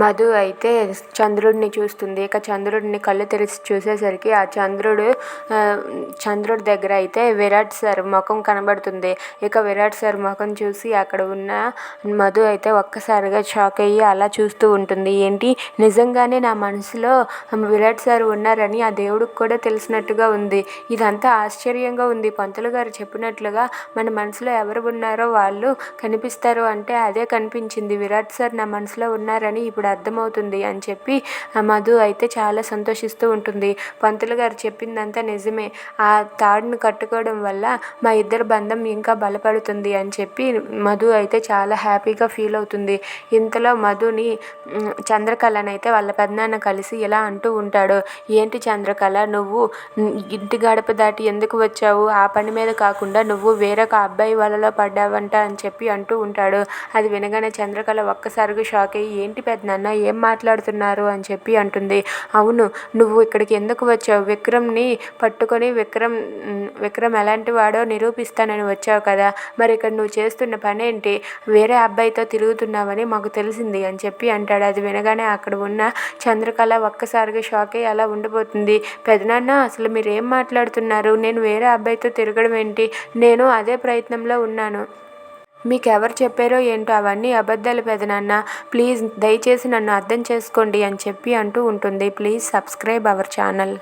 మధు అయితే చంద్రుడిని చూస్తుంది. ఇక చంద్రుడిని కళ్ళు తెరిచి చూసేసరికి ఆ చంద్రుడు చంద్రుడి దగ్గర అయితే విరాట్ సార్ ముఖం కనబడుతుంది. ఇక విరాట్ సార్ ముఖం చూసి అక్కడ ఉన్న మధు అయితే ఒక్కసారిగా షాక్ అయ్యి అలా చూస్తూ ఉంటుంది. ఏంటి? నిజంగానే నా మనసులో విరాట్ సార్ ఉన్నారని ఆ దేవుడికి కూడా తెలిసినట్టుగా ఉంది. ఇదంతా ఆశ్చర్యంగా ఉంది. పంతులు గారు చెప్పినట్లుగా మన మనసులో ఎవరు ఉన్నారో వాళ్ళు కనిపిస్తారు అంటే అదే కనిపించింది. విరాట్ సార్ నా మనసులో ఉన్నారని ఇప్పుడు అర్థమవుతుంది అని చెప్పి మధు అయితే చాలా సంతోషిస్తూ ఉంటుంది. పంతులు గారు చెప్పిందంతా నిజమే. ఆ తాడును కట్టుకోవడం వల్ల మా ఇద్దరి బంధం ఇంకా బలపడుతుంది అని చెప్పి మధు అయితే చాలా హ్యాపీగా ఫీల్ అవుతుంది. ఇంతలో మధుని చంద్రకళనైతే వాళ్ళ పెద్దనాన్న కలిసి ఇలా అంటూ ఉంటాడు. ఏంటి చంద్రకళ నువ్వు ఇంటి గడప దాటి ఎందుకు వచ్చావు? ఆ పని మీద కాకుండా నువ్వు వేరొక అబ్బాయి వలలో పడ్డావంట అని చెప్పి అంటూ ఉంటాడు. అది వినగానే చంద్రకళ ఒక్కసారిగా షాక్ అయ్యి ఏంటి పెద్ద నాన్న ఏం మాట్లాడుతున్నారు అని చెప్పి అంటుంది. అవును నువ్వు ఇక్కడికి ఎందుకు వచ్చావు? విక్రమ్ని పట్టుకొని విక్రమ్ విక్రమ్ ఎలాంటి వాడో నిరూపిస్తానని వచ్చావు కదా. మరి ఇక్కడ నువ్వు చేస్తున్న పని ఏంటి వేరే అబ్బాయితో తిరుగుతున్నావని మాకు తెలిసింది అని చెప్పి అంటాడు. అది వినగానే అక్కడ ఉన్న చంద్రకళ ఒక్కసారిగా షాక్ అయ్యి అలా ఉండిపోతుంది. పెదనాన్న అసలు మీరు ఏం మాట్లాడుతున్నారు? నేను వేరే అబ్బాయితో తిరగడం ఏంటి? నేను అదే ప్రయత్నంలో ఉన్నాను. మీకు ఎవరు చెప్పారో ఏంటో అవన్నీ అబద్ధాలు పెదనాన్న ప్లీజ్ దయచేసి నన్ను అర్థం చేసుకోండి అని చెప్పి అంటూ ఉంటుంది. Please subscribe our channel.